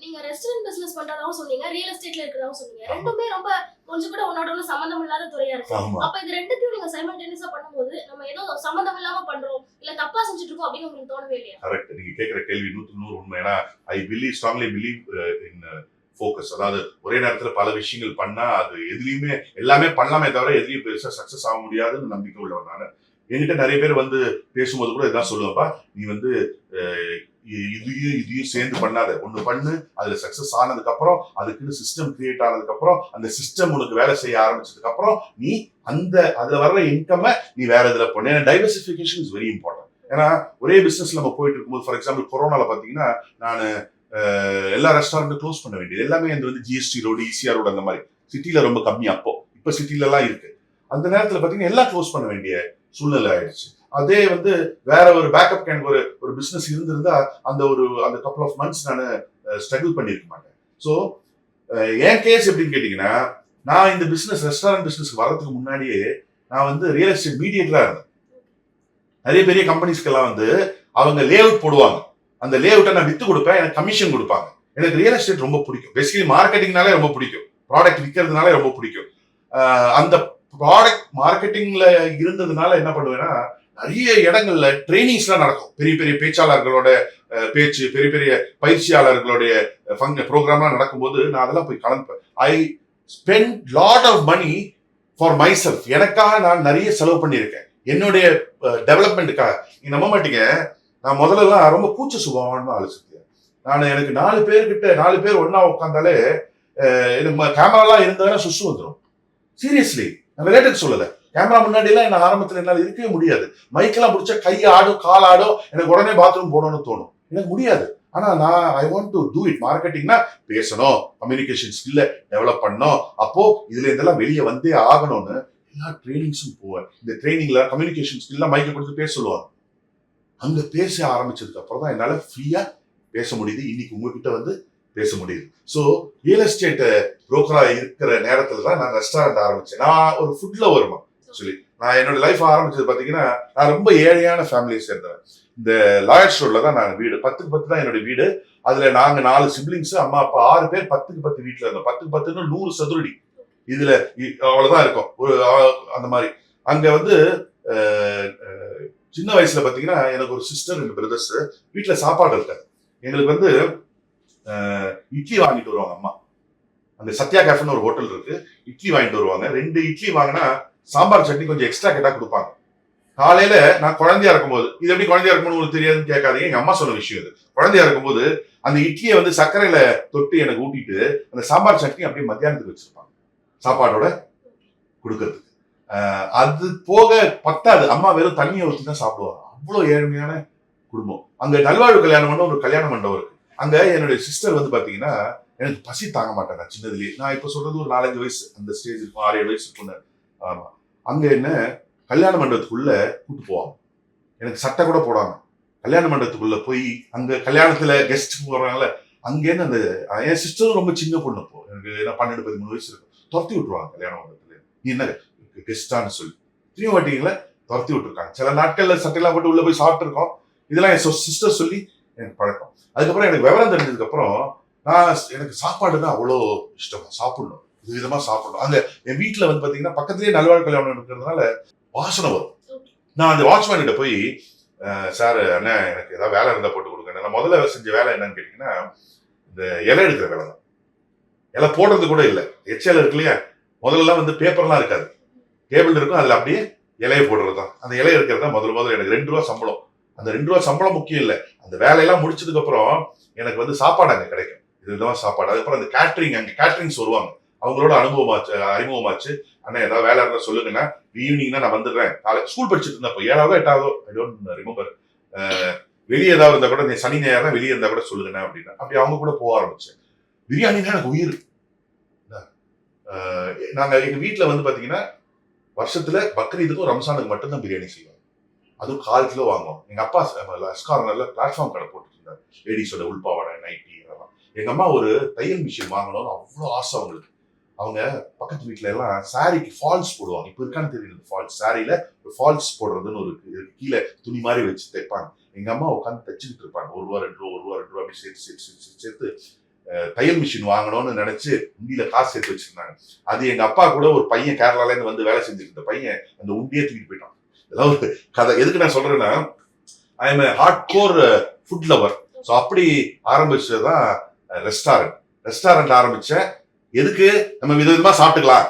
நீங்க restaurant business பண்றதாவும் சொன்னீங்க real எஸ்டேட்ல இருக்கிறதாவும் சொன்னீங்க. ரெண்டுமே ரொம்ப கொஞ்சம் கூட ஒன்னோட ஒண்ணு சம்மந்தம் இல்லாத துறையா இருக்கு. அப்ப இது ரெண்டுத்தையும் நீங்க சைமல்டேனியஸா பண்ணும்போது நம்ம ஏதோ சம்மந்தம் இல்லாம பண்றோம் இல்ல தப்பா செஞ்சுட்டு இருக்கோம் அப்படின்னு உங்களுக்கு தோணவே இல்லையா? கரெக்ட் நீங்க கேட்கிற கேள்வி நூற்றுக்கு நூறு உண்மை. ஏன்னா I believe strongly believe in focus அதாவது ஒரே நேரத்துல பல விஷயங்கள் பண்ணா அது எதுலயுமே எல்லாமே பண்ணலாமே தவிர எதுலயும் பெருசா சக்சஸ் ஆக முடியாதுன்னு நம்பிக்கை உள்ளவன் நான். என்கிட்ட நிறைய பேர் வந்து பேசும்போது கூட இதான் சொல்லுவேன்ப்பா நீ வந்து இ- இதையும் இதையும் சேர்ந்து பண்ணாத. ஒண்ணு பண்ணு அதுல சக்சஸ் ஆனதுக்கு அப்புறம் அதுக்குன்னு சிஸ்டம் கிரியேட் ஆனதுக்கு அப்புறம் அந்த சிஸ்டம் உனக்கு வேலை செய்ய ஆரம்பிச்சதுக்கு அப்புறம் நீ அந்த அதுல வர்ற இன்கம் நீ வேற இதுல பண்ணு. ஏன்னா டைவர்சிபிகேஷன் இஸ் வெரி இம்பார்ட்டன்ட் ஏன்னா ஒரே பிசினஸ் நம்ம போயிட்டு இருக்கும்போது ஃபார் எக்ஸாம்பிள் கொரோனால பாத்தீங்கன்னா நான் எல்லா ரெஸ்டாரண்ட்டும் க்ளோஸ் பண்ண வேண்டியது. எல்லாமே இந்த வந்து ஜிஎஸ்டி ரோடு இசிஆர் ரோடு அந்த மாதிரி. சிட்டியில ரொம்ப கம்மி அப்போ. இப்ப சிட்டில எல்லாம் இருக்கு. அந்த நேரத்துல பாத்தீங்கன்னா எல்லாம் க்ளோஸ் பண்ண வேண்டிய சூழ்நிலை ஆயிடுச்சு. அதே வந்து வேற ஒரு பேக்கப் கேன் ஒரு ஒரு பிஸ்னஸ் இருந்திருந்தா அந்த ஒரு அந்த கப்பல் ஆஃப் மந்த்ஸ் நான் ஸ்ட்ரகிள் பண்ணியிருக்க மாட்டேன். ஸோ என் கேஸ் எப்படின்னு கேட்டிங்கன்னா நான் இந்த பிஸ்னஸ் ரெஸ்டாரண்ட் பிஸ்னஸ்க்கு வர்றதுக்கு முன்னாடியே நான் வந்து ரியல் எஸ்டேட் மீடியேட்டராக இருந்தேன். நிறைய பெரிய கம்பெனிஸ்க்கெல்லாம் வந்து அவங்க லே அவுட் போடுவாங்க. அந்த லே அவுட்டை நான் வித்து கொடுப்பேன் எனக்கு கமிஷன் கொடுப்பாங்க. எனக்கு ரியல் எஸ்டேட் ரொம்ப பிடிக்கும். பேசிக்கலி மார்க்கெட்டிங்னாலே ரொம்ப பிடிக்கும். ப்ராடக்ட் விற்கிறதுனாலே ரொம்ப பிடிக்கும். அந்த ப்ராடக்ட் மார்க்கெட்டிங்ல இருந்ததுனால என்ன பண்ணுவேன்னா நிறைய இடங்கள்ல ட்ரைனிங்ஸ்லாம் நடக்கும். பெரிய பெரிய பேச்சாளர்களோட பேச்சு பெரிய பெரிய பயிற்சியாளர்களுடைய ஃபங்க ப்ரோக்ராம்லாம் நடக்கும்போது நான் அதெல்லாம் போய் கலந்துப்பேன் I spend lot of money for myself எனக்காக நான் நிறைய செலவு பண்ணியிருக்கேன். என்னுடைய டெவலப்மெண்ட்டுக்காக நீ நம்ப மாட்டீங்க. நான் முதல்லலாம் ரொம்ப கூச்ச சுபாவம்னு ஆலோசித்தேன் நான் எனக்கு நாலு பேர்கிட்ட நாலு பேர் ஒன்றா உட்காந்தாலே கேமராலாம் இருந்தாலும் சுசு வந்துடும் சீரியஸ்லி நான் விளையாட்டுக்கு சொல்லலை. கேமரா முன்னாடி எல்லாம் என்ன ஆரம்பத்துல என்னால இருக்கவே முடியாது. மைக்கெல்லாம் பிடிச்சா கை ஆடும் கால் ஆடும் எனக்கு உடனே பாத்ரூம் போகணும்னு தோணும். எனக்கு முடியாது. ஆனா நான் I want to do it மார்க்கெட்டிங்னா பேசணும் கம்யூனிகேஷன் ஸ்கில்ல டெவலப் பண்ணணும். அப்போ இதுல இதெல்லாம் வெளியே வந்தே ஆகணும்னு எல்லா ட்ரைனிங்ஸும் போவேன். இந்த ட்ரைனிங்ல கம்யூனிகேஷன் ஸ்கில்லாம் மைக்கை கொடுத்து பேச சொல்லுவாங்க. அங்க பேச ஆரம்பிச்சதுக்கு அப்புறம் தான் என்னால ஃப்ரீயா பேச முடியுது. இன்னைக்கு உங்ககிட்ட வந்து பேச முடியுது. ஸோ ரியல் எஸ்டேட் புரோக்கரா இருக்கிற நேரத்துல தான் நான் ரெஸ்டாரண்ட் ஆரம்பிச்சேன். நான் ஒரு ஃபுட்ல வருமா சொல்லி. நான் என்னோட லைஃப் ஆரம்பிச்சது பாத்தீங்கன்னா நான் ரொம்ப ஏழையான ஃபேமிலியை சேர்ந்தவன். இந்த லாயர் ரோட்ல தான் நான் வீடு. பத்துக்கு பத்து தான் என்னோட வீடு. அதுல நாங்க நாலு சிப்ளிங்ஸ் அம்மா அப்பா ஆறு பேர் பத்துக்கு பத்து வீட்டுல இருந்தோம். பத்துக்கு பத்துன்னு நூறு சதுரடி. இதுல இ- அவ்வளவுதான் இருக்கும். ஒரு அந்த மாதிரி. அங்க வந்து சின்ன வயசுல பாத்தீங்கன்னா எனக்கு ஒரு சிஸ்டர் ரெண்டு பிரதர்ஸ் வீட்டுல சாப்பாடு இருக்காது எங்களுக்கு வந்து இட்லி வாங்கிட்டு வருவாங்க அம்மா. அந்த சத்யா கேஃப்னு ஒரு ஹோட்டல் இருக்கு. இட்லி வாங்கிட்டு வருவாங்க. ரெண்டு இட்லி வாங்கினா சாம்பார் சட்னி கொஞ்சம் எக்ஸ்ட்ரா கேட்டா கொடுப்பாங்க. காலையில நான் குழந்தையா இருக்கும்போது இது எப்படி குழந்தையா இருக்கும்போது உங்களுக்கு தெரியாதுன்னு கேட்காதீங்க எங்க அம்மா சொன்ன விஷயம் இது. குழந்தையா இருக்கும்போது அந்த இட்லியை வந்து சர்க்கரையில தொட்டு எனக்கு ஊட்டிட்டு அந்த சாம்பார் சட்னி அப்படியே மத்தியானத்துக்கு வச்சிருப்பாங்க. சாப்பாடோட கொடுக்கறதுக்கு. அது போக பத்தாது. அம்மா வெறும் தண்ணியை ஊற்றி தான் சாப்பிடுவாங்க. அவ்வளோ ஏழ்மையான குடும்பம். அங்க நல்வாழ்வு கல்யாணம் பண்ண ஒரு கல்யாண மண்டபம் இருக்கு. அங்க என்னுடைய சிஸ்டர் வந்து பாத்தீங்கன்னா எனக்கு பசி தாங்க மாட்டேன் நான் சின்னதுலயே. நான் இப்ப சொல்றது ஒரு நாலஞ்சு வயசு அந்த ஸ்டேஜ் இருக்கும் ஆறு ஏழு வயசு இருக்கும்னு ஆமா. அங்க என்ன? கல்யாண மண்டபத்துக்குள்ள கூட்டு போவாங்க. எனக்கு சட்டை கூட போடாங்க கல்யாண மண்டபத்துக்குள்ள போய் அங்க கல்யாணத்துல கெஸ்ட் போறாங்கல்ல அங்கேன்னு அந்த என் சிஸ்டரும் ரொம்ப சின்ன பொண்ணு இப்போ. எனக்கு பன்னெண்டு பதிமூணு வயசு இருக்கும் துரத்தி விட்டுருவாங்க கல்யாண மண்டபத்துல. நீ என்ன கெஸ்டான்னு சொல்லி. திரும்பி மாட்டீங்களா? துரத்தி விட்டுருக்காங்க. சில நாட்கள்ல சட்டையெல்லாம் போட்டு உள்ள போய் சாப்பிட்டுருக்கோம் இதெல்லாம் என் சிஸ்டர் சொல்லி எனக்கு பழக்கம். அதுக்கப்புறம் எனக்கு விவரம் தெரிஞ்சதுக்கு அப்புறம் நான் எனக்கு சாப்பாடுனா அவ்வளோ இஷ்டம். சாப்பிடணும். விதமா சாப்பிடணும். அந்த என் வீட்டுல வந்து பாத்தீங்கன்னா பக்கத்துலயே நல்வாழ் கல்யாணம் இருக்கிறதுனால வாசனை வரும். நான் அந்த வாட்ச்மேன்கிட்ட போய் சார் அண்ணா எனக்கு ஏதாவது வேலை இருந்தால் போட்டு கொடுங்க நான் முதல்ல செஞ்ச வேலை என்னன்னு கேட்டிங்கன்னா இந்த இலை எடுக்கிற வேலை தான். இலை போடுறது கூட இல்லை. எச்சல் இருக்கு இல்லையா? முதல்லலாம் வந்து பேப்பர்லாம் இருக்காது. டேபிள் இருக்கும் அதில் அப்படியே இலையை போடுறது தான். அந்த இலையை எடுக்கிறது தான் முதல்ல முதல்ல எனக்கு ரெண்டு ரூபா சம்பளம். அந்த ரெண்டு ரூபா சம்பளம் முக்கியம் இல்லை. அந்த வேலையெல்லாம் முடிச்சதுக்கப்புறம் எனக்கு வந்து சாப்பாடு அங்கே கிடைக்கும். இதுதான் சாப்பாடு. அதுக்கப்புறம் அந்த கேட்ரிங் அங்கே கேட்ரிங்ஸ் வருவாங்க அவங்களோட அனுபவமாச்சு அறிமுகமாச்சு. அண்ணா ஏதாவது வேலை இருந்தா சொல்லுங்கண்ணா. ஈவினிங்னா நான் வந்துடுறேன். காலை ஸ்கூல் படிச்சுட்டு இருந்தப்போ ஏழாவதோ எட்டாவதோ ஐ டோன்ட் ரிமெம்பர் வெளியே ஏதாவது இருந்தா கூட நீ சனி நேரம் தான் வெளியே இருந்தா கூட சொல்லுங்கண்ணா அப்படின்னா. அப்படி அவங்க கூட போக ஆரம்பிச்சேன். பிரியாணி தான் எனக்கு உயிர். நாங்கள் எங்கள் வீட்டில் வந்து பார்த்தீங்கன்னா வருஷத்தில் பக்ரீதுக்கும் ரம்சானுக்கு மட்டும்தான் பிரியாணி செய்வோம். அதுவும் கால் கிலோ வாங்குவோம். எங்க அப்பா லஸ்கார்னர்ல பிளாட்ஃபார்ம் கடை போட்டுட்டு லேடிஸோட உள்பாவாடை நைட்டி அதெல்லாம் எங்க அம்மா ஒரு தையல் மிஷின் வாங்கணும்னு அவ்வளோ ஆசை அவங்களுக்கு. அவங்க பக்கத்து வீட்டில் எல்லாம் சாரிக்கு ஃபால்ஸ் போடுவாங்க. இப்போ இருக்கான்னு தெரியல ஃபால்ஸ் சாரியில ஒரு ஃபால்ஸ் போடுறதுன்னு ஒரு கீழே துணி மாதிரி வச்சு தைப்பாங்க. எங்க அம்மா உட்காந்து தைச்சுக்கிட்டு இருப்பாங்க. ஒரு ரூபா ரெண்டு ரூபா ஒரு ரூபா ரெண்டு ரூபா அப்படி சேர்த்து சேர்த்து சேர்த்து சேர்த்து தையல் மிஷின் வாங்கணும்னு நினைச்சு உண்டியில காசு சேர்த்து வச்சிருந்தாங்க. அது எங்க அப்பா கூட ஒரு பையன் கேரளால இருந்து வந்து வேலை செஞ்சுட்டு இருந்த பையன் அந்த உண்டியை தூக்கிட்டு போயிட்டான். இதெல்லாம் ஒரு கதை. எதுக்கு நான் சொல்றேன்னா I am hardcore food lover so அப்படி ஆரம்பிச்சதுதான் ரெஸ்டாரண்ட் ரெஸ்டாரண்ட் ஆரம்பிச்சேன். எதுக்கு நம்ம விதவிதமா சாப்பிட்டுக்கலாம்?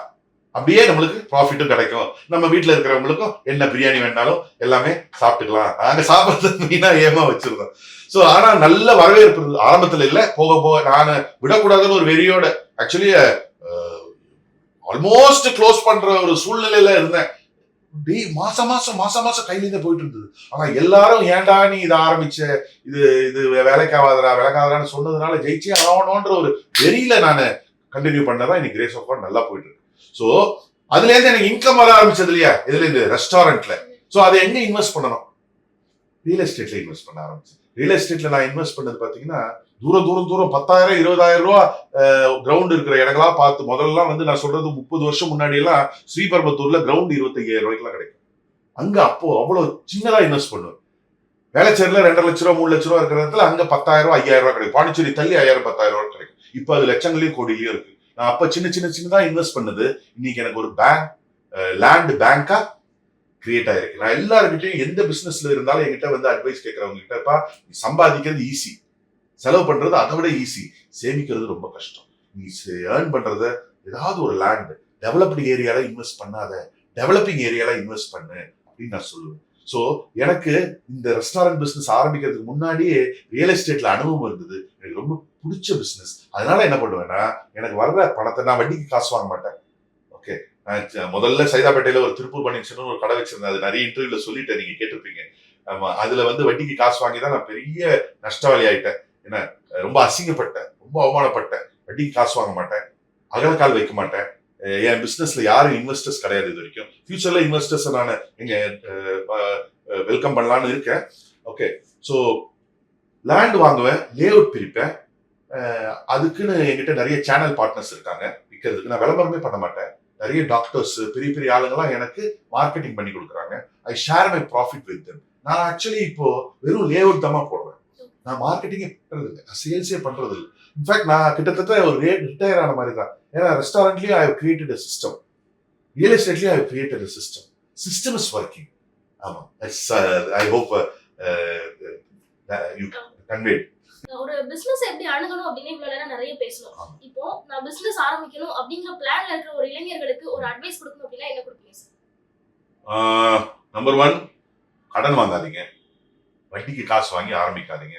அப்படியே நம்மளுக்கு ப்ராஃபிட்டும் கிடைக்கும். நம்ம வீட்டில் இருக்கிறவங்களுக்கும் என்ன பிரியாணி வேணாலும் எல்லாமே சாப்பிட்டுக்கலாம். நாங்கள் சாப்பிட்றது மெயினா ஏமா வச்சிருந்தோம் ஸோ ஆனால் நல்ல வரவேற்பு இருந்தது ஆரம்பத்தில் இல்லை போக போக நான் விடக்கூடாதுன்னு ஒரு வெறியோட ஆக்சுவலி ஆல்மோஸ்ட் க்ளோஸ் பண்ணுற ஒரு சூழ்நிலையில இருந்தேன். டே மாசம் மாசம் மாசம் மாசம் கையிலேருந்து போயிட்டு இருந்தது. ஆனா எல்லாரும் ஏன்டா நீ இதை ஆரம்பிச்ச? இது இது வேலைக்கு ஆகாதடா சொன்னதுனால ஜெயிச்சே ஆகணும்ன்ற ஒரு வெறியில நான் கண்டினியூ பண்ணதான் இன்னைக்கு கிரேஸ் ஆஃப் காட் நல்லா போயிட்டு இருக்கு ஸோ அதுல இருந்து எனக்கு இன்கம் வர ஆரம்பிச்சது இல்லையா? இதுல இருந்து ரெஸ்டாரண்ட்ல ஸோ அதை எங்க இன்வெஸ்ட் பண்ணணும்? ரியல் எஸ்டேட்ல இன்வெஸ்ட் பண்ண ஆரம்பிச்சு ரியல் எஸ்டேட்ல நான் இன்வெஸ்ட் பண்ணது பாத்தீங்கன்னா தூரம் தூரம் தூரம் பத்தாயிரம் இருபதாயிரம் ரூபா கிரவுண்ட் இருக்கிற இடங்களா பார்த்து முதல்லலாம் வந்து நான் சொல்றது முப்பது வருஷம் முன்னாடி எல்லாம் ஸ்ரீபெரும்பத்தூர்ல கிரவுண்ட் இருபத்தையாயிரம் ரூபாய்க்குலாம் கிடைக்கும். அங்க அப்போ அவ்வளவு சின்னதா இன்வெஸ்ட் பண்ணுவேன். வேலைச்சேரில் ரெண்டரை லட்ச ரூபா மூணு லட்ச ரூபா இருக்கிற இடத்துல அங்க பத்தாயிரம் ரூபாய் ஐயாயிரம் ரூபாய் கிடைக்கும். பாண்டிச்சேரி தள்ளி ஐயாயிரம் பத்தாயிரம் ரூபாய் கிடைக்கும். இப்போ அது லட்சங்களையும் கோடியிலையும் இருக்கு. நான் அப்போ சின்ன சின்ன சின்னதாக இன்வெஸ்ட் பண்ணது இன்னைக்கு எனக்கு ஒரு பேங்க் லேண்டு பேங்காக கிரியேட் ஆயிருக்கு. நான் எல்லாருக்கிட்டையும் எந்த பிசினஸ்ல இருந்தாலும் என்கிட்ட வந்து அட்வைஸ் கேட்கறவங்க கிட்டப்பா நீ சம்பாதிக்கிறது ஈஸி செலவு பண்றது அதை விட ஈஸி சேமிக்கிறது ரொம்ப கஷ்டம். நீ ஏர்ன் பண்றத ஏதாவது ஒரு லேண்ட் டெவலப்டு ஏரியால இன்வெஸ்ட் பண்ணாத. டெவலப்பிங் ஏரியால இன்வெஸ்ட் பண்ணு. அப்படின்னு நான் சொல்லுவேன். ஸோ எனக்கு இந்த ரெஸ்டாரண்ட் பிஸ்னஸ் ஆரம்பிக்கிறதுக்கு முன்னாடியே ரியல் எஸ்டேட்ல அனுபவம் இருந்தது. எனக்கு ரொம்ப பிடிச்ச பிஸ்னஸ் அதனால என்ன பண்ணுவேன்னா எனக்கு வர்ற பணத்தை நான் வட்டிக்கு காசு வாங்க மாட்டேன். ஓகே நான் முதல்ல சைதாப்பேட்டையில ஒரு திருப்பூர் பண்ணிச்சுன்னு ஒரு கடை வச்சிருந்தேன். அது நிறைய இன்டர்வியூல சொல்லிட்டேன். நீங்க கேட்டிருப்பீங்க. ஆமா அதுல வந்து வட்டிக்கு காசு வாங்கி தான் நான் பெரிய நஷ்டவாளி ஆயிட்டேன். என்ன ரொம்ப அசிங்கப்பட்டேன். ரொம்ப அவமானப்பட்டேன். வட்டிக்கு காசு வாங்க மாட்டேன். அகலக்கால் வைக்க மாட்டேன். என் பிஸ்னஸ்ல யாரும் இன்வெஸ்டர்ஸ் கிடையாது இது வரைக்கும். ஃபியூச்சர்ல இன்வெஸ்டர்ஸ் நான் இங்க வெல்கம் பண்ணலான்னு இருக்கேன். ஓகே ஸோ லேண்ட் வாங்குவேன் லே அவுட் பிரிப்பேன். அதுக்குன்னு என்கிட்ட நிறைய சேனல் பார்ட்னர்ஸ் இருக்காங்க. விற்கிறதுக்கு நான் விளம்பரமே பண்ண மாட்டேன். நிறைய டாக்டர்ஸ் பெரிய பெரிய ஆளுங்கெல்லாம் எனக்கு மார்க்கெட்டிங் பண்ணி கொடுக்குறாங்க. I share my profit with them. நான் ஆக்சுவலி இப்போ வெறும் லே அவுட் தான் போடுவேன். நான் மார்க்கெட்டிங்கே இல்லை. நான் சேல்ஸே பண்றது இல்லை. இன்ஃபேக்ட் நான் கிட்டத்தட்ட ஒரு ரிட்டையர் ஆன மாதிரி தான் ஏன்னா ரெஸ்டாரண்ட்லயும் I created a system real எஸ்டேட்லயும் I created a system system is working ஆமா. ஐ ஹோப் யூ கன்வே ஒரு பிசினஸ் எப்படி அணுகணும் அப்படின்னு இவ்வளவு நேரம் நிறைய பேசணும். இப்போ நான் பிசினஸ் ஆரம்பிக்கணும் அப்படிங்கிற பிளான்ல இருக்கிற ஒரு இளைஞர்களுக்கு ஒரு அட்வைஸ் கொடுக்கணும் அப்படின்னா என்ன கொடுப்பீங்க சார் நம்பர் ஒன் கடன் வாங்காதீங்க. வட்டிக்கு காசு வாங்கி ஆரம்பிக்காதீங்க.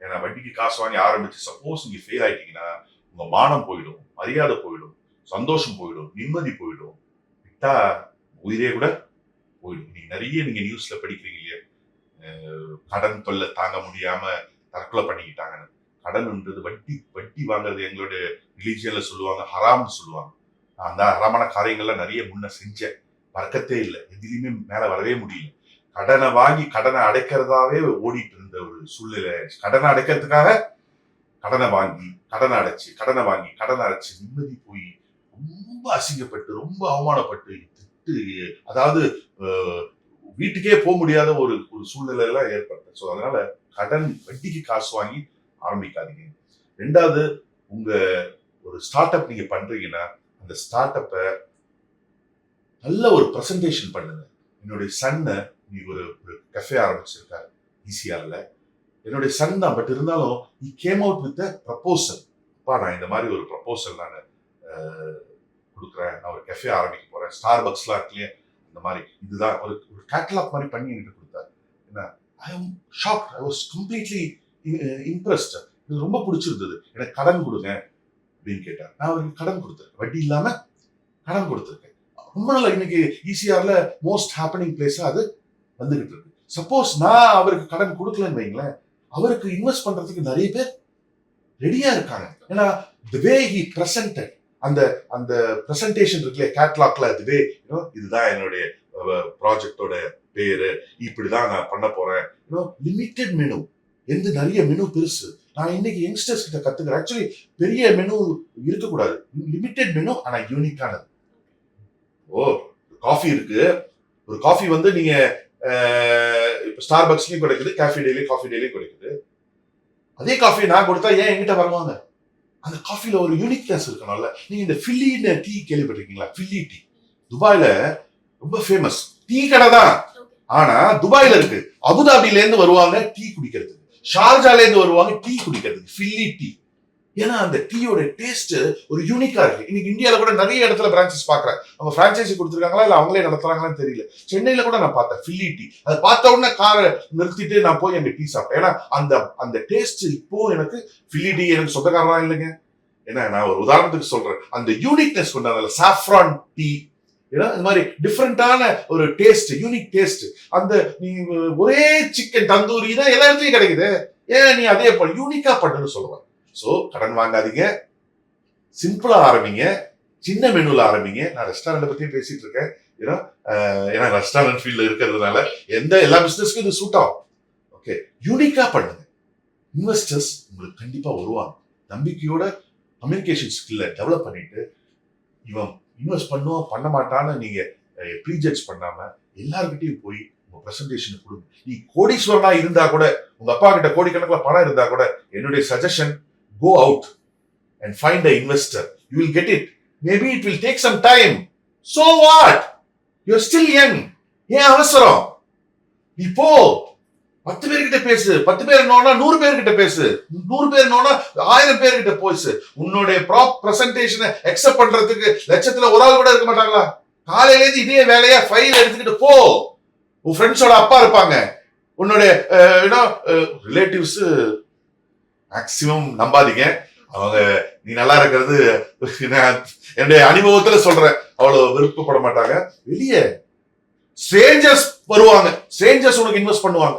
ஏன்னா வட்டிக்கு காசு வாங்கி ஆரம்பிச்சு சப்போஸ் நீங்க ஃபெயில் ஆயிட்டீங்கன்னா உங்க மானம் போயிடும் மரியாதை போயிடும் சந்தோஷம் போயிடும் நிம்மதி போயிடும். விட்டா உயிரே கூட போயிடும். நீங்க நிறைய நீங்க நியூஸ்ல படிக்கிறீங்க இல்லையா? கடன் தொல்லை தாங்க முடியாம தற்கொலை பண்ணிக்கிட்டாங்கன்னு. கடன்ன்றது வட்டி வட்டி வாங்குறது எங்களுடைய ரிலீஜியன்ல சொல்லுவாங்க ஹராம்னு சொல்லுவாங்க. நான் அந்த ஹராமான காரியங்கள்லாம் நிறைய முன்ன செஞ்சேன். வர்க்கத்தே இல்லை எதுலையுமே மேல வரவே முடியல. கடனை வாங்கி கடனை அடைக்கிறதாவே ஓடிட்டு இருந்த ஒரு சூழ்நிலை கடனை அடைக்கிறதுக்காக கடனை வாங்கி கடனை அடைச்சு கடனை வாங்கி கடனை அடைச்சு நிம்மதி போய் ரொம்ப அசிங்கப்பட்டு ரொம்ப அவமானப்பட்டு திட்டு அதாவது வீட்டுக்கே போக முடியாத ஒரு ஒரு சூழ்நிலை எல்லாம் ஏற்பட்டது ஸோ அதனால கடன் வட்டிக்கு காசு வாங்கி ஆரம்பிக்காதீங்க. ரெண்டாவது உங்க ஒரு ஸ்டார்ட் அப் நீங்க பண்றீங்கன்னா அந்த ஸ்டார்ட் அப்பை நல்ல ஒரு ப்ரெசன்டேஷன் பண்ணுங்க. என்னுடைய சன்னை நீ ஒரு ஒரு கஃபே ஆரம்பிச்சிருக்காரு. இல்லை என்னுடைய சன் தான் பட் இருந்தாலும் நீ கேம் அவுட் வித் ப்ரப்போசல் அப்பா நான் இந்த மாதிரி ஒரு ப்ரப்போசல் நான் கொடுக்குறேன். நான் ஒரு கெஃபே ஆரம்பிக்க போறேன். ஸ்டார் பக்ஸ்லாம் இருக்குல்லையே இந்த மாதிரி. இதுதான் ஒரு ஒரு கேட்டலாக் மாதிரி பண்ணி என்கிட்ட கொடுத்தாரு. என்ன? I am shock I was completely impressed இது ரொம்ப பிடிச்சிருந்தது. எனக்கு கடன் கொடுங்க அப்படின்னு கேட்டார். நான் அவருக்கு கடன் கொடுத்துருக்கேன் வட்டி இல்லாமல் கடன் கொடுத்துருக்கேன். ரொம்ப நாள் இன்னைக்கு ஈசிஆர்ல மோஸ்ட் ஹாப்பனிங் பிளேஸாக அது வந்துகிட்டு இருக்கு. சப்போஸ் நான் அவருக்கு கடன் கொடுக்கலன்னு வைங்களேன். அவருக்கு இன்வெஸ்ட் பண்றதுக்கு நிறைய பேர் ரெடியா இருக்காங்க. ஏன்னா தி வே ஹி பிரசன்டட் அந்த அந்த பிரசன்டேஷன் இருக்குல்ல கேட்லாக்ல தி வே இதுதான் என்னுடைய uh, ப்ராஜெக்டோட பேரு இப்படிதான் நான் பண்ண போறேன். லிமிட்டெட் மெனு எந்த நிறைய மெனு பெருசு. நான் இன்னைக்கு யங்ஸ்டர்ஸ் கிட்ட கத்துக்கிறேன். ஆக்சுவலி பெரிய மெனு இருக்கக்கூடாது. லிமிட்டெட் மெனு ஆனா யூனிக்கானது ஓ காஃபி இருக்கு. ஒரு காஃபி வந்து நீங்க இப்போ ஸ்டார் பக்ஸ்லயும் கிடைக்குது காஃபி டேலி காஃபி டேலயும் கிடைக்குது. அதே காஃபி நான் கொடுத்தா ஏன் என்கிட்ட வருவாங்க? அந்த காஃபில ஒரு யூனிக்னஸ் இருக்கணும்ல. நீங்க இந்த ஃபில்லின்னு டீ கேள்விப்பட்டிருக்கீங்களா? Filli tea. துபாயில ரொம்ப ஃபேமஸ் டீ கடை தான். ஆனா துபாயில இருக்கு. அபுதாபில இருந்து வருவாங்க டீ குடிக்கிறதுக்கு. ஷார்ஜால இருந்து வருவாங்க டீ குடிக்கிறதுக்கு. ஃபில்லி டீ ஏன்னா அந்த டீயோட டேஸ்ட் ஒரு யூனிக்கா இருக்கு. இன்னைக்கு இந்தியாவில கூட நிறைய இடத்துல பிரான்சஸ் பாக்குறேன் அவங்க பிரான்ச்சைசி கொடுத்துருக்காங்களா? இல்ல அவங்களே நடத்துறாங்களான்னு தெரியல. சென்னையில கூட நான் பார்த்தேன் ஃபில்லி டீ அதை பார்த்த உடனே காரை நிறுத்திட்டு நான் போய் அங்க டீ சாப்பிட்டேன். ஏன்னா அந்த அந்த டேஸ்ட் இப்போ எனக்கு ஃபில்லி டீ எனக்கு சொந்தக்காரலாம் இல்லைங்க. ஏன்னா நான் ஒரு உதாரணத்துக்கு சொல்றேன். அந்த யூனிக்னஸ் கொண்டு அதில் சாஃப்ரான் டீ ஏன்னா இந்த மாதிரி டிஃப்ரெண்டான ஒரு டேஸ்ட் யூனிக் டேஸ்ட் அந்த நீ ஒரே சிக்கன் தந்தூரி தான் எல்லா இடத்துலையும் கிடைக்குது. ஏன் நீ அதே போல யூனிக்கா பண்ணுன்னு சொல்லுவாங்க ஸோ கடன் வாங்காதீங்க. சிம்பிளா ஆரம்பிங்க. சின்ன மெனுவில் ஆரம்பிங்க. நான் ரெஸ்டாரண்ட் பத்தியும் பேசிட்டு இருக்கேன். ஏன்னா ஏன்னா ரெஸ்டாரண்ட் ஃபீல்டில் இருக்கிறதுனால எந்த எல்லா பிசினஸ்க்கும் இது சூட் ஆகும். ஓகே யூனிக்கா பண்ணுங்க. இன்வெஸ்டர்ஸ் உங்களுக்கு கண்டிப்பா வருவாங்க. நம்பிக்கையோட கம்யூனிகேஷன் ஸ்கில்லை டெவலப் பண்ணிட்டு இவன் இன்வெஸ்ட் பண்ணுவோம் பண்ண மாட்டான்னு நீங்க ப்ரீஜட்ஜ் பண்ணாம எல்லார்கிட்டையும் போய் உங்க பிரசன்டேஷன் கொடுங்க. நீ கோடீஸ்வரனா இருந்தா கூட உங்க அப்பா கிட்ட கோடிக்கணக்கில் பணம் இருந்தா கூட என்னுடைய suggestion go out and find a investor you will get it maybe it will take some time so what you still young ஏன் அவசரம்? நீ போ. பத்து பேர்கிட்ட பேசு. பத்து பேர் என்னோனா நூறு பேர்கிட்ட பேசு. நூறு பேர் என்னோனா ஆயிரம் பேர்கிட்ட பேசு உன்னுடைய ப்ராப் பிரசன்டேஷனை எக்ஸப்ட் பண்றதுக்கு லட்சத்துல ஒரு ஆள் கூட இருக்க மாட்டாங்களா? காலையிலேருந்து இதே வேலையா ஃபைல் எடுத்துக்கிட்டு போ. உன் ஃப்ரெண்ட்ஸோட அப்பா இருப்பாங்க. உன்னுடைய ரிலேட்டிவ்ஸ் மேக்சிமம் நம்பாதீங்க. அவங்க நீ நல்லா இருக்கிறது என்னுடைய அனுபவத்துல சொல்றேன். அவ்வளவு விருப்பப்பட மாட்டாங்க. வெளியே ஸ்ட்ரேஞ்சர்ஸ் வருவாங்க. ஸ்ட்ரேஞ்சர்ஸ் உனக்கு இன்வெஸ்ட் பண்ணுவாங்க.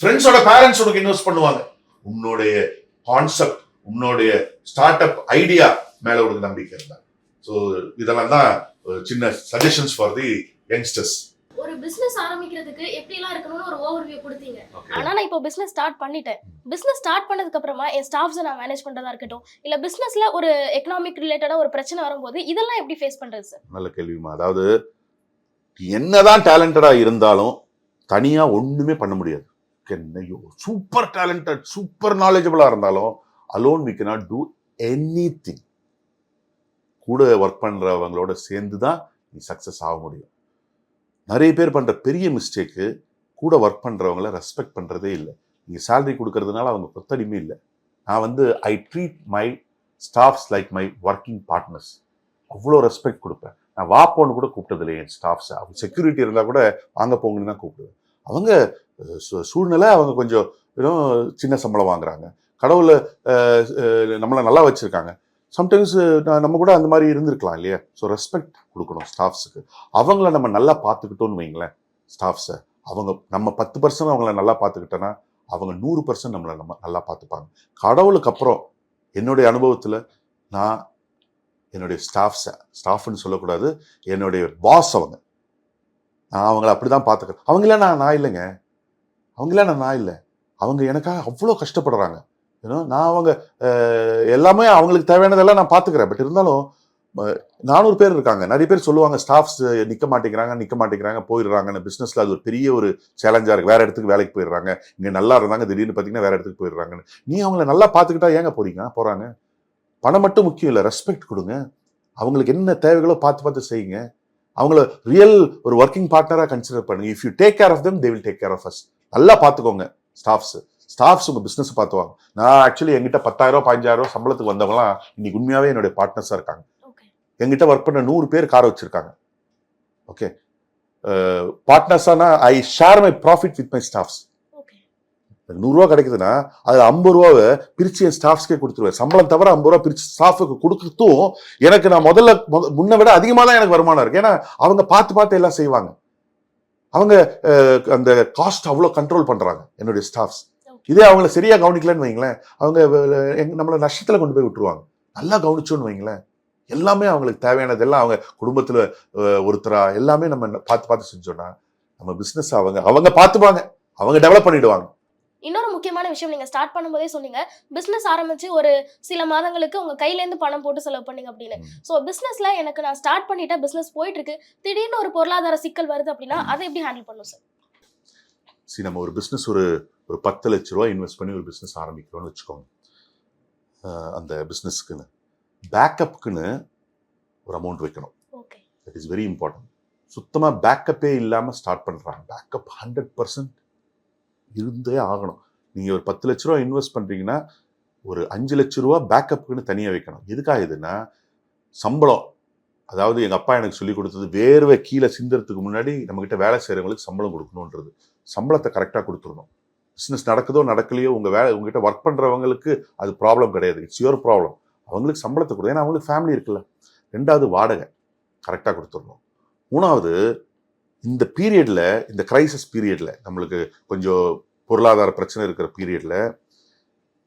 ஃப்ரெண்ட்ஸோட பேரண்ட்ஸ் உனக்கு இன்வெஸ்ட் பண்ணுவாங்க. உன்னுடைய கான்செப்ட் உன்னுடைய ஸ்டார்ட் அப் ஐடியா மேல உனக்கு நம்பிக்கை இருந்தா ஸோ இதெல்லாம் தான் ஒரு சின்ன சஜஷன்ஸ் ஃபார் தி யங்ஸ்டர்ஸ் ஒரு பிசினஸ் ஆரம்பிக்கிறதுக்கு எப்படி எல்லாம் இருக்கணும்னு ஒரு ஓவர்வியூ கொடுத்தீங்க. ஆனா நான் இப்போ பிசினஸ் ஸ்டார்ட் பண்ணிட்டேன். பிசினஸ் ஸ்டார்ட் பண்ணதுக்கு அப்புறமா என் ஸ்டாஃப்ஸை நான் மேனேஜ் பண்றதா இருக்கட்டும் இல்ல பிசினஸ்ல ஒரு எக்கனாமிக் ரிலேட்டடா ஒரு பிரச்சனை வரும்போது இதெல்லாம் எப்படி ஃபேஸ் பண்றது சார் நல்ல கேள்விமா அதாவது என்னதான் டேலண்டடா இருந்தாலும் தனியா ஒண்ணுமே பண்ண முடியாது. என்னையோ சூப்பர் டேலண்டட் சூப்பர் நாலேஜபிளாக இருந்தாலும் alone we cannot do anything கூட ஒர்க் பண்ணுறவங்களோட சேர்ந்து தான் நீ சக்ஸஸ் ஆக முடியும். நிறைய பேர் பண்ணுற பெரிய மிஸ்டேக்கு கூட ஒர்க் பண்ணுறவங்கள ரெஸ்பெக்ட் பண்ணுறதே இல்லை. நீங்கள் சேலரி கொடுக்கறதுனால அவங்க கொத்தடிமே இல்லை. நான் வந்து I treat my staffs like my working partners அவ்வளோ ரெஸ்பெக்ட் கொடுப்பேன். நான் வா போன்னு கூட கூப்பிட்டதில்லை என் ஸ்டாஃப்ஸை அவங்க செக்யூரிட்டி இருந்தால் கூட வாங்க போங்கன்னு தான் கூப்பிடுவேன். அவங்க சூழ்நிலை அவங்க கொஞ்சம் இன்னும் சின்ன சம்பளம் வாங்குறாங்க. கடவுளை நம்மளை நல்லா வச்சுருக்காங்க. சம்டைம்ஸ் நம்ம கூட அந்த மாதிரி இருந்திருக்கலாம் இல்லையா? ஸோ ரெஸ்பெக்ட் கொடுக்கணும் ஸ்டாஃப்ஸுக்கு அவங்கள நம்ம நல்லா பார்த்துக்கிட்டோன்னு வைங்களேன் ஸ்டாஃப்ஸை அவங்க நம்ம பத்து பர்சன்ட் அவங்கள நல்லா பார்த்துக்கிட்டோன்னா அவங்க நூறு பர்சன்ட் நம்மளை நம்ம நல்லா பார்த்துப்பாங்க. கடவுளுக்கு அப்புறம் என்னுடைய அனுபவத்தில் நான் என்னுடைய ஸ்டாஃப்ஸை ஸ்டாஃப்னு சொல்லக்கூடாது என்னுடைய பாஸ் அவங்க. நான் அவங்கள அப்படி தான் பார்த்துக்கிறேன் அவங்கள நான் நான் இல்லைங்க. அவங்களாம் நான் நான் இல்லை. அவங்க எனக்காக அவ்வளோ கஷ்டப்படுறாங்க. ஏன்னா நான் அவங்க எல்லாமே அவங்களுக்கு தேவையானதெல்லாம் நான் பார்த்துக்கிறேன் பட் இருந்தாலும் நானூறு பேர் இருக்காங்க. நிறைய பேர் சொல்லுவாங்க ஸ்டாஃப்ஸ் நிற்க மாட்டேங்கிறாங்க நிற்க மாட்டேங்கிறாங்க போயிடுறாங்கன்னு. பிஸ்னஸில் அது ஒரு பெரிய ஒரு சேலஞ்சாக இருக்குது வேறு இடத்துக்கு வேலைக்கு போயிடுறாங்க. இங்கே நல்லா இருந்தாங்க திடீர்னு பார்த்தீங்கன்னா வேறு இடத்துக்கு போயிடுறாங்கன்னு. நீ அவங்கள நல்லா பார்த்துக்கிட்டா ஏங்க போகிறீங்க போகிறாங்க பணம் மட்டும் முக்கியம் இல்லை. ரெஸ்பெக்ட் கொடுங்க. அவங்களுக்கு என்ன தேவைகளோ பார்த்து பார்த்து செய்யுங்க. அவங்கள ரியல் ஒரு ஒர்க்கிங் பார்ட்னராக கன்சிடர் பண்ணுங்க. If you take care of them they will take care of us நல்லா பார்த்துக்கோங்க ஸ்டாஃப்ஸ் ஸ்டாஃப்ஸ் உங்க பிசினஸ் பார்த்துவாங்க நான் ஆக்சுவலி எங்கிட்ட பத்தாயிரம் பதினஞ்சாயிரம் ரூபாய் சம்பளத்துக்கு வந்தவங்களாம் இன்னைக்கு உண்மையாவே என்னுடைய பார்ட்னர்ஸா இருக்காங்க. எங்கிட்ட ஒர்க் பண்ண நூறு பேர் காரை வச்சிருக்காங்க. Okay பார்ட்னர்ஸானா I share my profit with my staffs எனக்கு நூறுரூவா கிடைக்குதுன்னா அது ஐம்பது ரூபாவை பிரிச்சு என் ஸ்டாஃப்ஸ்க்கே கொடுத்துருவேன். சம்பளம் தவிர ஐம்பது ரூபா பிரிச்சு ஸ்டாஃபுக்கு கொடுக்கறதும் எனக்கு நான் முதல்ல முத- முன்ன விட அதிகமாக தான் எனக்கு வருமானம் இருக்கு. ஏன்னா அவங்க பார்த்து பார்த்து எல்லாம் செய்வாங்க. அவங்க அந்த காஸ்ட் அவ்வளோ கண்ட்ரோல் பண்றாங்க என்னுடைய ஸ்டாஃப்ஸ் இதே அவங்கள சரியா கவனிக்கலன்னு வைங்களேன் அவங்க நம்மளை நஷ்டத்துல கொண்டு போய் விட்டுருவாங்க. நல்லா கவனிச்சோன்னு வைங்களேன் எல்லாமே அவங்களுக்கு தேவையானதெல்லாம் அவங்க குடும்பத்துல ஒருத்தரா எல்லாமே நம்ம பார்த்து பார்த்து செஞ்சோம்னா நம்ம பிசினஸ் அவங்க அவங்க பார்த்துப்பாங்க அவங்க டெவலப் பண்ணிடுவாங்க. இன்னொரு முக்கியமான விஷயம் நீங்க ஸ்டார்ட் பண்ணும்போதே சொன்னீங்க. பிசினஸ் ஆரம்பிச்சு ஒரு சில மாதங்களுக்கு உங்க கையில இருந்து பணம் போட்டு செலவு பண்ணீங்க அப்படின்னு. ம். சோ பிசினஸ்ல எனக்கு நான் ஸ்டார்ட் பண்ணிட்டேன் பிசினஸ் போயிட்டு இருக்கு திடீர்னு ஒரு பொருளாதார சிக்கல் வருது அப்படின்னா அதை எப்படி ஹேண்டில் பண்ணும் சார் சரி நம்ம ஒரு பிஸ்னஸ் ஒரு ஒரு பத்து லட்ச ரூபா இன்வெஸ்ட் பண்ணி ஒரு பிஸ்னஸ் ஆரம்பிக்கிறோம்னு வச்சுக்கோங்க. அந்த பிஸ்னஸ்க்குன்னு பேக்கப்புக்குன்னு ஒரு அமௌண்ட் வைக்கணும். Okay that is very important சுத்தமாக பேக்கப்பே இல்லாமல் ஸ்டார்ட் பண்ணுறாங்க பேக்கப் ஹண்ட்ரட் பர்சன்ட் இருந்தே ஆகணும். நீங்கள் ஒரு பத்து லட்ச ரூபா இன்வெஸ்ட் பண்ணுறீங்கன்னா ஒரு அஞ்சு லட்ச ரூபா பேக்கப்புக்குன்னு தனியாக வைக்கணும். எதுக்காக இதுன்னா சம்பளம். அதாவது எங்கள் அப்பா எனக்கு சொல்லி கொடுத்தது வேர்வை கீழே சிந்துறதுக்கு முன்னாடி நம்மக்கிட்ட வேலை செய்கிறவங்களுக்கு சம்பளம் கொடுக்கணுன்றது. சம்பளத்தை கரெக்டாக கொடுத்துடணும். பிஸ்னஸ் நடக்குதோ நடக்கலையோ உங்கள் வேலை உங்ககிட்ட ஒர்க் பண்ணுறவங்களுக்கு அது ப்ராப்ளம் கிடையாது. இட்ஸ் யுவர் ப்ராப்ளம் அவங்களுக்கு சம்பளத்தை கொடுங்க ஏன்னா அவங்களுக்கு ஃபேமிலி இருக்குல்ல. ரெண்டாவது வாடகை. கரெக்டாக கொடுத்துடணும். மூணாவது இந்த பீரியடில் இந்த கிரைசிஸ் பீரியடில் நம்மளுக்கு கொஞ்சம் பொருளாதார பிரச்சனை இருக்கிற பீரியடில்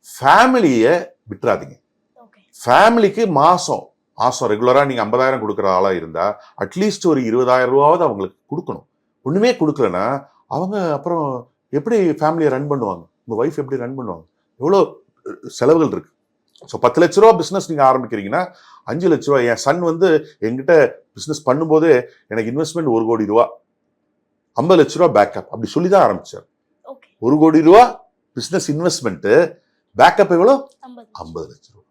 ஃபேமிலியை விட்டுறாதீங்க. ஃபேமிலிக்கு மாதம் மாதம் ரெகுலராக நீங்கள் ஐம்பதாயிரம் கொடுக்குற ஆளாக இருந்தால் அட்லீஸ்ட் ஒரு இருபதாயிரம் ரூபாவது அவங்களுக்கு கொடுக்கணும். ஒன்றுமே கொடுக்கலன்னா அவங்க அப்புறம் எப்படி ஃபேமிலியை ரன் பண்ணுவாங்க? உங்கள் ஒய்ஃப் எப்படி ரன் பண்ணுவாங்க? எவ்வளோ செலவுகள் இருக்கு? ஸோ பத்து லட்ச ரூபா பிஸ்னஸ் நீங்கள் ஆரம்பிக்கிறீங்கன்னா அஞ்சு லட்ச ரூபா என் சன் வந்து என்கிட்ட பிஸ்னஸ் பண்ணும்போதே எனக்கு இன்வெஸ்ட்மெண்ட் ஒரு கோடி ரூபா. ஐம்பது லட்ச ரூபா பேக்கப் அப்படி சொல்லி தான் ஆரம்பிச்சார் ஒரு கோடி ரூபா பிஸ்னஸ் இன்வெஸ்ட்மெண்ட்டு பேக்கப் எவ்வளோ ஐம்பது லட்ச ரூபா.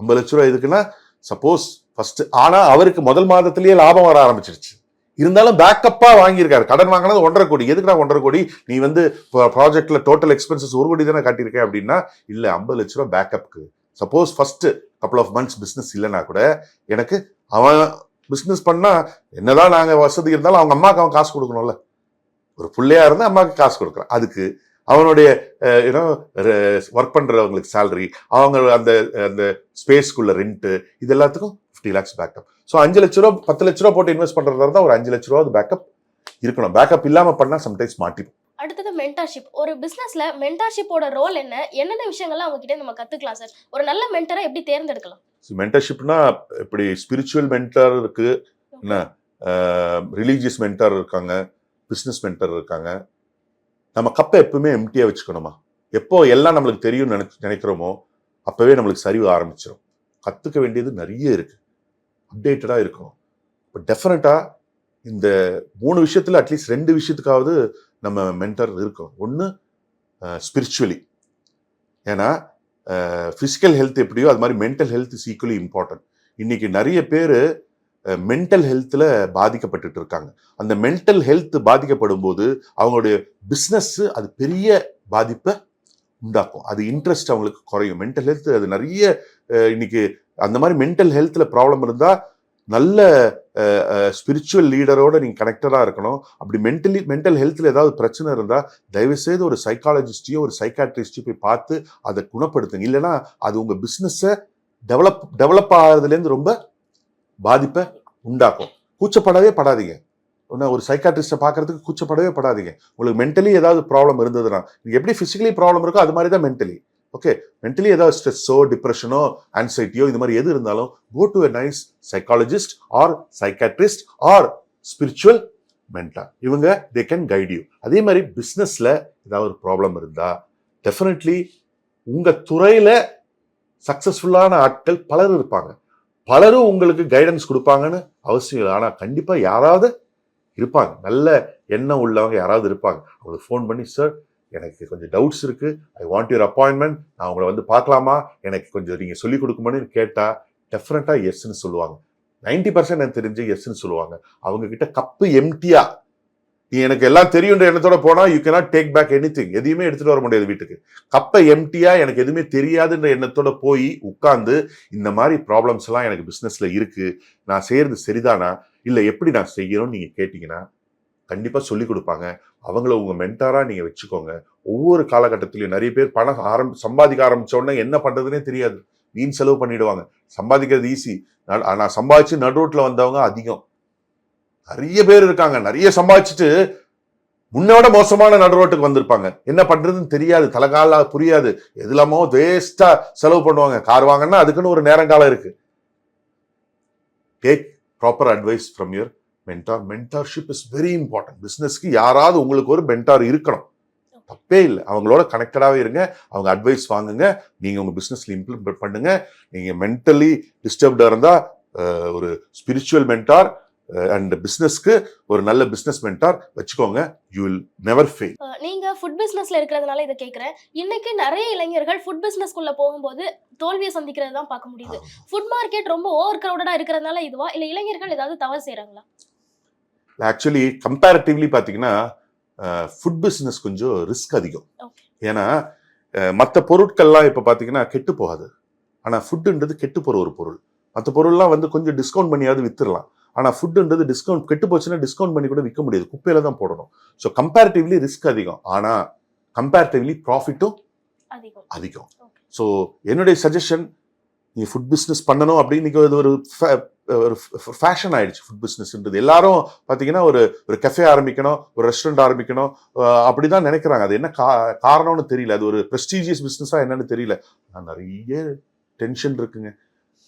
ஐம்பது லட்ச ரூபா எதுக்குன்னா சப்போஸ் ஃபர்ஸ்ட் ஆனா அவருக்கு முதல் மாதத்திலேயே லாபம் வர ஆரம்பிச்சிருச்சு. இருந்தாலும் பேக்கப்பா வாங்கியிருக்காரு. கடன் வாங்கினது ஒன்றரை கோடி. எதுக்குடா ஒன்றரை கோடி? நீ வந்து ப்ராஜெக்ட்ல டோட்டல் எக்ஸ்பென்சஸ் ஒரு கோடி தானே காட்டியிருக்க அப்படின்னா இல்ல ஐம்பது லட்ச ரூபா பேக்கப்க்கு suppose first couple of months business இல்லைன்னா கூட எனக்கு அவன் பிசினஸ் பண்ணா என்னதான் நாங்க வசதி இருந்தாலும் அவங்க அம்மாவுக்கு அவன் காசு கொடுக்கணும்ல. ஒரு பிள்ளையா இருந்தா அம்மாவுக்கு காசு கொடுக்குறான் அதுக்கு அவனுடைய யூனோ ஒர்க் பண்றவங்களுக்கு சேலரி அவங்க அந்த அந்த ஸ்பேஸ்க்குள்ள ரெண்ட் இது எல்லாத்துக்கும் ஃபிஃப்டி லேக்ஸ் பேக்கப் ஸோ அஞ்சு லட்ச ரூபா பத்து லட்ச ரூபா போட்டு இன்வெஸ்ட் பண்றதா இருந்தால் ஒரு அஞ்சு லட்ச ரூபா பேக்கப் இருக்கணும். பேக்கப் இல்லாம பண்ணா சம்டைம்ஸ் மாட்டிப்போம். அடுத்தது மென்டர்ஷிப் ஒரு பிசினஸ்ல மென்டர்ஷிப்போட ரோல் என்ன? என்னென்ன விஷயங்கள்லாம் அவங்க கிட்ட நம்ம கத்துக்கலாம் சார் ஒரு நல்ல மென்டரை எப்படி தேர்ந்தெடுக்கலாம்? மென்டர்ஷிப்னா இப்படி ஸ்பிரிச்சுவல் மென்டர் இருக்கு. என்ன? ரிலீஜியஸ் மென்டர் இருக்காங்க. பிஸ்னஸ் மென்டர் இருக்காங்க. நம்ம கப்பை எப்பவுமே எம்டியாக வச்சுக்கணுமா? எப்போ எல்லாம் நம்மளுக்கு தெரியும்னு நினை நினைக்கிறோமோ அப்போவே நம்மளுக்கு சரிவு ஆரம்பிச்சிடும் கற்றுக்க வேண்டியது நிறைய இருக்குது அப்டேட்டடாக இருக்கணும். இப்போ டெஃபினட்டாக இந்த மூணு விஷயத்தில் அட்லீஸ்ட் ரெண்டு விஷயத்துக்காவது நம்ம மென்டர் இருக்கணும். ஒன்று ஸ்பிரிச்சுவலி ஏன்னா ஃபிசிக்கல் ஹெல்த் எப்படியோ அது மாதிரி mental health is equally important இன்றைக்கி நிறைய பேர் மென்டல் ஹெல்த்தில் பாதிக்கப்பட்டுட்டு இருக்காங்க. அந்த மென்டல் ஹெல்த் பாதிக்கப்படும் போது அவங்களுடைய பிஸ்னஸ் அது பெரிய பாதிப்பை உண்டாக்கும். அது இன்ட்ரெஸ்ட் அவங்களுக்கு குறையும். மென்டல் ஹெல்த் அது நிறைய இன்னைக்கு அந்த மாதிரி மென்டல் ஹெல்த்தில் ப்ராப்ளம் இருந்தால் நல்ல ஸ்பிரிச்சுவல் லீடரோட நீங்கள் கனெக்டடாக இருக்கணும். அப்படி மென்டலி மென்டல் ஹெல்த்தில் ஏதாவது பிரச்சனை இருந்தால் தயவுசெய்து ஒரு சைக்காலஜிஸ்டையோ ஒரு சைக்காட்ரிஸ்டையோ போய் பார்த்து அதை குணப்படுத்துங்க. இல்லைன்னா அது உங்கள் பிஸ்னஸை டெவலப் டெவலப் ஆகிறதுலேருந்து ரொம்ப பாதிப்பை உண்டாக்கும். கூச்சப்படவே படாதீங்க. ஒன்று ஒரு சைக்காட்ரிஸ்ட்டை பார்க்குறதுக்கு கூச்சப்படவே படாதீங்க. உங்களுக்கு மென்டலி ஏதாவது ப்ராப்ளம் இருந்ததுன்னா நீங்கள் எப்படி ஃபிசிக்கலி ப்ராப்ளம் இருக்கோ அது மாதிரி தான் மென்டலி ஓகே மென்டலி ஏதாவது ஸ்ட்ரெஸ்ஸோ டிப்ரெஷனோ ஆன்சைட்டியோ இது மாதிரி எது இருந்தாலும் go to a nice psychologist or psychiatrist or spiritual mentor இவங்க தே கேன் கைட் யூ அதே மாதிரி பிஸ்னஸில் ஏதாவது ஒரு ப்ராப்ளம் இருந்தால் டெஃபினெட்லி உங்கள் துறையில் சக்ஸஸ்ஃபுல்லான ஆட்கள் பலர் இருப்பாங்க. பலரும் உங்களுக்கு கைடன்ஸ் கொடுப்பாங்கன்னு அவசியம் இல்லை. ஆனால் கண்டிப்பாக யாராவது இருப்பாங்க. நல்ல எண்ணம் உள்ளவங்க யாராவது இருப்பாங்க. அவங்களுக்கு ஃபோன் பண்ணி சார் எனக்கு கொஞ்சம் டவுட்ஸ் இருக்குது ஐ வாண்ட் யூர் அப்பாயின்மெண்ட் நான் உங்களை வந்து பார்க்கலாமா? எனக்கு கொஞ்சம் நீங்கள் சொல்லிக் கொடுக்குமான்னு கேட்டால் டெஃபரெண்ட்டாக எஸ்ன்னு சொல்லுவாங்க. நைன்டி பர்சன்ட் எனக்கு தெரிஞ்சு எஸ்ன்னு சொல்லுவாங்க. அவங்கக்கிட்ட கப்பு எம்டியாக நீ எனக்கு எல்லாம் தெரியுன்ற எண்ணத்தோட போனா you can't take back anything எதையுமே எடுத்துட்டு வர முடியாது வீட்டுக்கு. கப்பை எம்டியா எனக்கு எதுவுமே தெரியாதுன்ற எண்ணத்தோட போய் உட்கார்ந்து இந்த மாதிரி ப்ராப்ளம்ஸ் எல்லாம் எனக்கு பிசினஸ்ல இருக்கு. நான் செய்யறது சரிதானா? இல்ல எப்படி நான் செய்யணும்னு நீங்க கேட்டீங்கன்னா கண்டிப்பா சொல்லி கொடுப்பாங்க. அவங்கள உங்க மென்டாரா நீங்க வச்சுக்கோங்க. ஒவ்வொரு காலகட்டத்திலையும் நிறைய பேர் பணம் ஆரம்பி சம்பாதிக்க ஆரம்பிச்ச உடனே என்ன பண்றதுனே தெரியாது. வீண் செலவு பண்ணிடுவாங்க. சம்பாதிக்கிறது ஈஸி ஆனா சம்பாதிச்சு நடு ரோட்டில் வந்தவங்க அதிகம். நிறைய பேர் இருக்காங்க. நிறைய சம்பாதிச்சுட்டு முன்னோட மோசமான நடுரோட்டுக்கு வந்திருப்பாங்க. என்ன பண்றதுன்னு தெரியாது. தலைகாலா புரியாது. எதுலாமோ வேஸ்டா செலவு பண்ணுவாங்க. கார் வாங்கன்னா அதுக்குன்னு ஒரு நேரங்காலம் இருக்கு. Take proper advice from your mentor mentorship is very important பிஸ்னஸ்க்கு யாராவது உங்களுக்கு ஒரு மென்டார் இருக்கணும். தப்பே இல்லை. அவங்களோட கனெக்டடாகவே இருங்க. அவங்க அட்வைஸ் வாங்குங்க. நீங்கள் உங்கள் பிஸ்னஸில் இம்ப்ளிமெண்ட் பண்ணுங்க. நீங்கள் மென்டலி டிஸ்டர்ப்டாக இருந்தால் ஒரு ஸ்பிரிச்சுவல் மென்டார் அண்ட் பிஸ்னஸ்க்கு ஒரு நல்ல பிஸ்னஸ் மென்டார் வச்சுக்கோங்க. யூ வில் நெவர் ஃபெயில் நீங்க ஃபுட் பிசினஸ்ல இருக்கிறதுனால இதை கேக்குறேன். இன்னைக்கு நிறைய இளைஞர்கள் ஃபுட் பிசினஸ்க்குள்ள போகும்போது தோல்வியை சந்திக்கிறது தான் பார்க்க முடியுது. ஃபுட் மார்க்கெட் ரொம்ப ஓவர் கிரௌடடா இருக்கிறதுனால இதுவா? இல்ல இளைஞர்கள் ஏதாவது தவறு செய்றாங்களா? ஆக்சுவலி கம்பேரிட்டிவ்லி பார்த்தீங்கன்னா ஃபுட் பிஸ்னஸ் கொஞ்சம் ரிஸ்க் அதிகம். ஏன்னா மற்ற பொருட்கள்லாம் இப்போ பார்த்தீங்கன்னா கெட்டு போகாது. ஆனால் ஃபுட்டுன்றது கெட்டு போகிற ஒரு பொருள். மற்ற பொருள்லாம் வந்து கொஞ்சம் டிஸ்கவுண்ட் பண்ணியாவது வித்துடலாம் ஆனால் ஃபுட்டுன்றது டிஸ்கவுண்ட் கெட்டு போச்சுன்னா டிஸ்கவுண்ட் பண்ணி கூட விற்க முடியாது. குப்பையில தான் போடணும். ஸோ கம்பேரிட்டிவ்லி ரிஸ்க் அதிகம். ஆனால் கம்பேரிட்டிவ்லி ப்ராஃபிட்டும் அதிகம். ஸோ என்னுடைய சஜஷன் நீ ஃபுட் பிஸ்னஸ் பண்ணணும் அப்படின்னு இன்னைக்கு அது ஒரு ஒரு ஃபேஷன் ஆயிடுச்சு ஃபுட் பிஸ்னஸ்ன்றது எல்லாரும் பார்த்தீங்கன்னா ஒரு ஒரு கஃபே ஆரம்பிக்கணும் ஒரு ரெஸ்டாரண்ட் ஆரம்பிக்கணும் அஹ் அப்படிதான் நினைக்கிறாங்க. அது என்ன கா காரணம்னு தெரியல. அது ஒரு ப்ரெஸ்டீஜியஸ் பிஸ்னஸாக என்னன்னு தெரியல. நிறைய டென்ஷன் இருக்குங்க.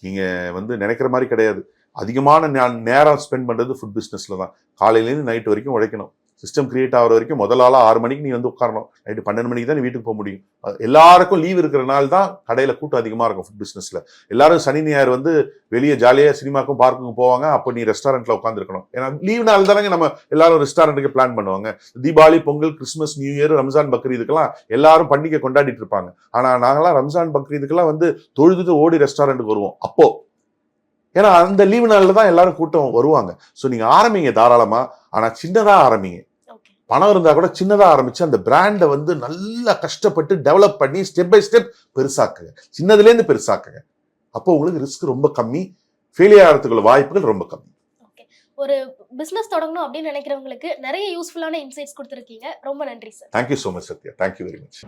நீங்க வந்து நினைக்கிற மாதிரி கிடையாது. அதிகமான நேரம் ஸ்பெண்ட் பண்ணுறது ஃபுட் பிஸ்னஸில் தான். காலையிலேருந்து நைட் வரைக்கும் உழைக்கணும். சிஸ்டம் கிரியேட் ஆகிற வரைக்கும் முதல் ஆளா ஆறு மணிக்கு நீ வந்து உட்காரணும். நைட்டு பன்னெண்டு மணிக்கு தான் நீ வீட்டுக்கு போக முடியும். எல்லாருக்கும் லீவ் இருக்கிற நாள் தான் கடையில் கூட்டம் அதிகமாக இருக்கும் ஃபுட் பிஸ்னஸில் எல்லாரும் சனி ஞாயிறு வந்து வெளியே ஜாலியாக சினிமாக்கும் பார்க்குக்கும் போவாங்க. அப்போ நீ ரெஸ்டாரண்ட்டில் உட்காந்துருக்கணும் ஏன்னா லீவ் நாள் தானே நம்ம எல்லாரும் ரெஸ்டாரண்ட்டுக்கு பிளான் பண்ணுவாங்க. Deepavali Pongal Christmas new year Ramzan பக்ரீதுக்கெல்லாம் எல்லாரும் பண்டிகை கொண்டாடிட்டு இருப்பாங்க. ஆனால் நாங்களாம் ரம்ஜான் பக்ரீதுக்கெல்லாம் வந்து தொழுதுட்டு ஓடி ரெஸ்டாரண்ட்டுக்கு வருவோம். அப்போது ஏன்னா அந்த லீவு நாள்ல தான் எல்லாரும் கூட்டம் வருவாங்க. ஸோ நீங்க ஆரம்பிங்க தாராளமா. ஆனா சின்னதா ஆரம்பிங்க. பணம் இருந்தா கூட சின்னதா ஆரம்பிச்சு அந்த பிராண்டை வந்து நல்லா கஷ்டப்பட்டு டெவலப் பண்ணி ஸ்டெப் பை ஸ்டெப் பெருசாக்குங்க. சின்னதுல இருந்து பெருசாக்குங்க. அப்போ உங்களுக்கு ரிஸ்க் ரொம்ப கம்மி. ஃபெயிலியர் ஆகிறதுக்குள்ள வாய்ப்புகள் ரொம்ப கம்மி. ஓகே ஒரு பிசினஸ் தொடங்கணும் அப்படின்னு நினைக்கிறவங்களுக்கு நிறைய யூஸ்ஃபுல்லான இன்சைட்ஸ் கொடுத்துருக்கீங்க. ரொம்ப நன்றி sir thank you so much Sathya. Thank you very much